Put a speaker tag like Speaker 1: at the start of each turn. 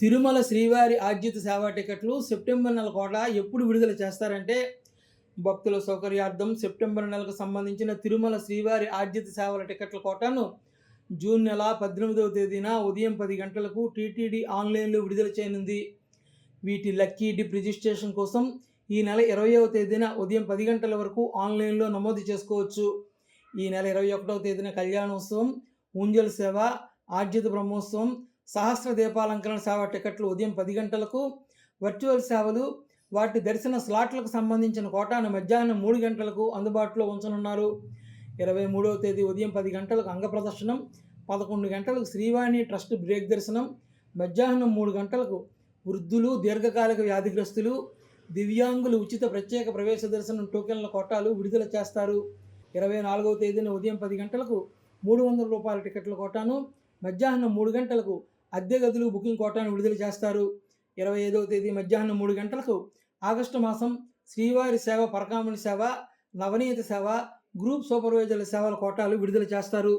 Speaker 1: తిరుమల శ్రీవారి ఆద్యత సేవా టికెట్లు సెప్టెంబర్ నెల కోట ఎప్పుడు విడుదల చేస్తారంటే భక్తుల సౌకర్యార్థం సెప్టెంబర్ నెలకు సంబంధించిన తిరుమల శ్రీవారి ఆర్జిత సేవల టికెట్ల కోటాను జూన్ నెల పద్దెనిమిదవ తేదీన ఉదయం పది గంటలకు టీటీడీ ఆన్లైన్లో విడుదల చేయనుంది. వీటి లక్కీ డిప్ రిజిస్ట్రేషన్ కోసం ఈ నెల ఇరవయవ తేదీన ఉదయం పది గంటల వరకు ఆన్లైన్లో నమోదు చేసుకోవచ్చు. ఈ నెల ఇరవై ఒకటవ తేదీన కళ్యాణోత్సవం ఊంజల్ సేవ ఆర్జిత బ్రహ్మోత్సవం సహస్ర దీపాలంకరణ సేవ టికెట్లు ఉదయం పది గంటలకు వర్చువల్ సేవలు వాటి దర్శన స్లాట్లకు సంబంధించిన కోటాను మధ్యాహ్నం మూడు గంటలకు అందుబాటులో ఉంచనున్నారు. ఇరవై మూడవ తేదీ ఉదయం పది గంటలకు అంగ ప్రదర్శనం పదకొండు గంటలకు శ్రీవాణి ట్రస్ట్ బ్రేక్ దర్శనం మధ్యాహ్నం మూడు గంటలకు వృద్ధులు దీర్ఘకాలిక వ్యాధిగ్రస్తులు దివ్యాంగులు ఉచిత ప్రత్యేక ప్రవేశ దర్శనం టోకెన్ల కోటాలు విడుదల చేస్తారు. ఇరవై నాలుగవ తేదీన ఉదయం పది గంటలకు మూడు వందల రూపాయల టికెట్ల కోటాను మధ్యాహ్నం మూడు గంటలకు అద్దె గదులు బుకింగ్ కోటాను విడుదల చేస్తారు. ఇరవై ఐదవ తేదీ మధ్యాహ్నం మూడు గంటలకు ఆగస్టు మాసం శ్రీవారి సేవ పరకామణి సేవ నవనీత సేవ గ్రూప్ సూపర్వైజర్ల సేవల కోటాలు విడుదల చేస్తారు.